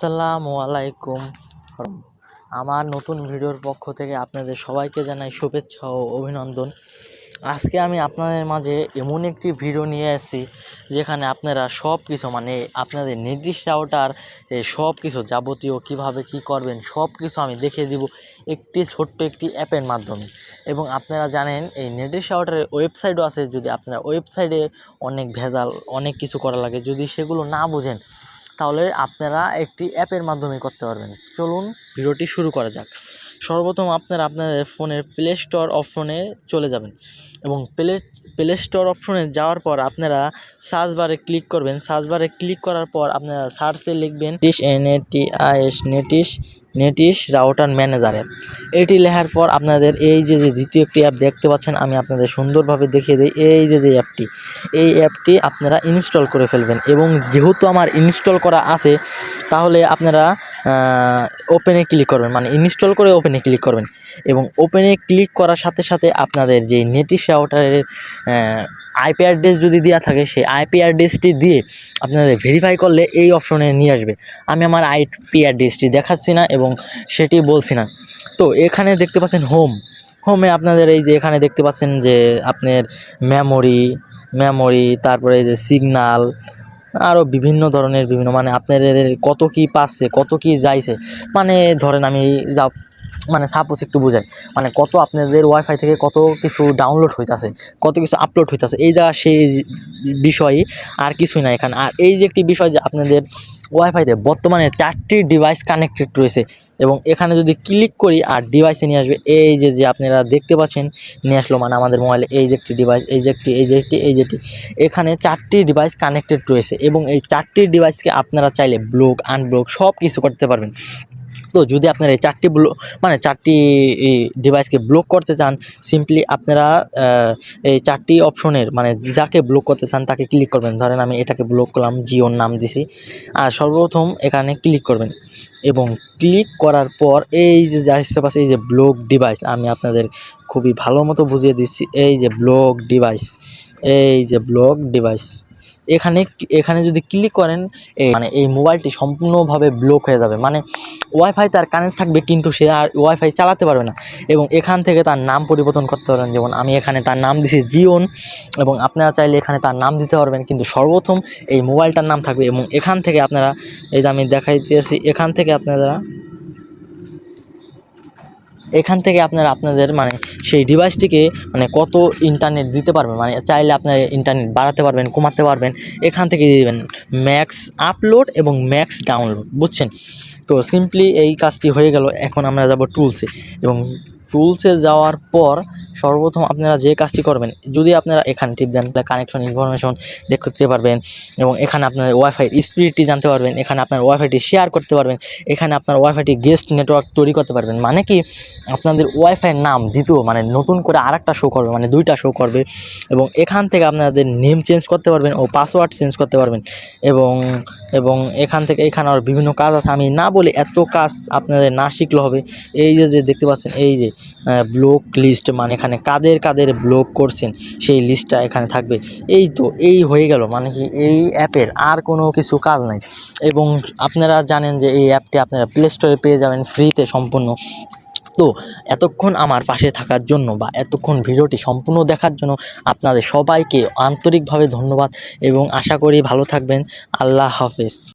আসসালামু আলাইকুম। আমার নতুন ভিডিওর পক্ষ থেকে আপনাদের সবাইকে জানাই শুভেচ্ছা ও অভিনন্দন। আজকে আমি আপনাদের মাঝে এমন একটি ভিডিও নিয়ে এসেছি, যেখানে আপনারা সব কিছু মানে আপনাদের নির্দিষ্ট আউটার সব কিছু যাবতীয় কীভাবে কি করবেন সব কিছু আমি দেখিয়ে দিব একটি ছোট্ট একটি অ্যাপের মাধ্যমে। এবং আপনারা জানেন, এই নির্দিষ্ট আউটারের ওয়েবসাইটও আছে, যদি আপনারা ওয়েবসাইটে অনেক ভেজাল, অনেক কিছু করা লাগে, যদি সেগুলো না বোঝেন তাহলে আপনারা একটি অ্যাপের মাধ্যমে করতে পারবেন। চলুন ভিডিওটি শুরু করা যাক। সর্বপ্রথম আপনারা আপনাদের ফোনের প্লে স্টোর অপশনে চলে যাবেন এবং প্লে প্লে স্টোর অপশনে যাওয়ার পর আপনারা সার্চ বারে ক্লিক করবেন। সার্চ বারে ক্লিক করার পর আপনারা সার্চে লিখবেন টিস N E T I S Netis Netis router ম্যানেজারে। এটি লেখার পর আপনাদের এই যে যে দ্বিতীয় একটি অ্যাপ দেখতে পাচ্ছেন, আমি আপনাদের সুন্দরভাবে দেখিয়ে দিই। এই যে যে অ্যাপটি এই অ্যাপটি আপনারা ইনস্টল করে ফেলবেন এবং যেহেতু আমার ইনস্টল করা আছে, তাহলে আপনারা ওপেনে ক্লিক করবেন মানে ইনস্টল করে ওপেনে ক্লিক করবেন। এবং ওপেনে ক্লিক করার সাথে সাথে আপনাদের যে নেটিস রাউটারের আইপি অ্যাড্রেস যদি দেওয়া থাকে, সেই আইপি অ্যাড্রেসটি দিয়ে আপনাদের ভেরিফাই করলে এই অপশনে নিয়ে আসবে। আমি আমার আইপি অ্যাড্রেসটি দেখাচ্ছি না এবং সেটি বলছি না। তো এখানে দেখতে পাচ্ছেন হোম হোমে আপনাদের এই যে এখানে দেখতে পাচ্ছেন যে আপনার মেমোরি মেমোরি তারপরে এই যে সিগনাল আরও বিভিন্ন ধরনের বিভিন্ন মানে আপনাদের কত কি পাচ্ছে, কত কি যাইছে। মানে ধরেন আমি যা মানে সাপোজ একটু বোঝাই মানে কত আপনাদের ওয়াইফাই থেকে কত কিছু ডাউনলোড হইতাছে, কত কিছু আপলোড হইতাছে, এই যা সেই বিষয়ই আর কিছুই না এখানে। আর এই যে একটি বিষয় যে আপনাদের ওয়াইফাইতে বর্তমানে চারটি ডিভাইস কানেক্টেড রয়েছে এবং এখানে যদি ক্লিক করি আর ডিভাইসে নিয়ে আসবে, এই যে যে আপনারা দেখতে পাচ্ছেন, নিয়ে আসলো মানে আমাদের মোবাইলে এই যে একটি ডিভাইস এই যে একটি, এই যে একটি, এই যেটি এখানে চারটি ডিভাইস কানেক্টেড রয়েছে এবং এই চারটি ডিভাইসকে আপনারা চাইলে ব্লক আনব্লক সব কিছু করতে পারবেন। তো যদি আপনারা এই চারটি মানে চারটি ডিভাইসকে ব্লক করতে চান সিম্পলি আপনারা এই চারটি অপশনের মানে যাকে ব্লক করতে চান তাকে ক্লিক করবেন। ধরেন আমি এটাকে ব্লক করলাম, জিওর নাম দিছি। আর সর্বপ্রথম এখানে ক্লিক করবেন। এবং ক্লিক করার পর এই যে যা পাচ্ছে, এই যে ব্লক ডিভাইস আমি আপনাদের খুবই ভালো মতো বুঝিয়ে দিচ্ছি। এই যে ব্লক ডিভাইস এই যে ব্লক ডিভাইস এখানে এখানে যদি ক্লিক করেন মানে এই মোবাইলটি সম্পূর্ণভাবে ব্লক হয়ে যাবে। মানে ওয়াইফাই তার কানেক্ট থাকবে, কিন্তু সে আর ওয়াইফাই চালাতে পারবে না। এবং এখান থেকে তার নাম পরিবর্তন করতে পারবেন। যেমন আমি এখানে তার নাম দিছি জিওন এবং আপনারা চাইলে এখানে তার নাম দিতে পারবেন, কিন্তু সর্বপ্রথম এই মোবাইলটার নাম থাকবে। এবং এখান থেকে আপনারা, এই যে আমি দেখাইতেছি, এখান থেকে আপনারা এখান থেকে আপনারা আপনাদের মানে সেই ডিভাইসটিকে মানে কত ইন্টারনেট দিতে পারবেন? মানে চাইলে আপনার ইন্টারনেট বাড়াতে পারবেন, কমাতে পারবেন, এখান থেকে দিয়ে দেবেন। ম্যাক্স আপলোড এবং ম্যাক্স ডাউনলোড বুঝছেন? তো সিম্পলি এই কাজটি হয়ে গেল। এখন আমরা যাব টুলসে এবং টুলসে যাওয়ার পর সর্বপ্রথম আপনারা যে কাজটি করবেন, যদি আপনারা এখানে টিপ দেন তাহলে কানেকশন ইনফরমেশন দেখতে পারবেন এবং এখানে আপনার ওয়াইফাই স্পিডটি জানতে পারবেন, এখানে আপনার ওয়াইফাইটি শেয়ার করতে পারবেন, এখানে আপনার ওয়াইফাইটি গেস্ট নেটওয়ার্ক তৈরি করতে পারবেন। মানে কি? আপনাদের ওয়াইফাইয়ের নাম দ্বিতীয় মানে নতুন করে আর একটা শো করবে মানে দুইটা শো করবে এবং এখান থেকে আপনাদের নেম চেঞ্জ করতে পারবেন ও পাসওয়ার্ড চেঞ্জ করতে পারবেন এবং এবং এখান থেকে এখানে আর বিভিন্ন কাজ আছে। আমি না বলি এত কাজ আপনাদের না শিখলে হবে। এই যে যে দেখতে পাচ্ছেন, এই যে ব্লক লিস্ট মানে এখানে কাদের কাদের ব্লক করছেন, সেই লিস্টটা এখানে থাকবে। এই তো, এই হয়ে গেল। মানে কি, এই অ্যাপের আর কোনো কিছু কাজ নাই। এবং আপনারা জানেন যে এই অ্যাপটি আপনারা প্লে স্টোরে পেয়ে যাবেন ফ্রিতে সম্পূর্ণ। তো এতক্ষণ আমার পাশে থাকার জন্য বা এতক্ষণ ভিডিওটি সম্পূর্ণ দেখার জন্য আপনাদের সবাইকে আন্তরিকভাবে ধন্যবাদ এবং আশা করি ভালো থাকবেন। আল্লাহ হাফেজ।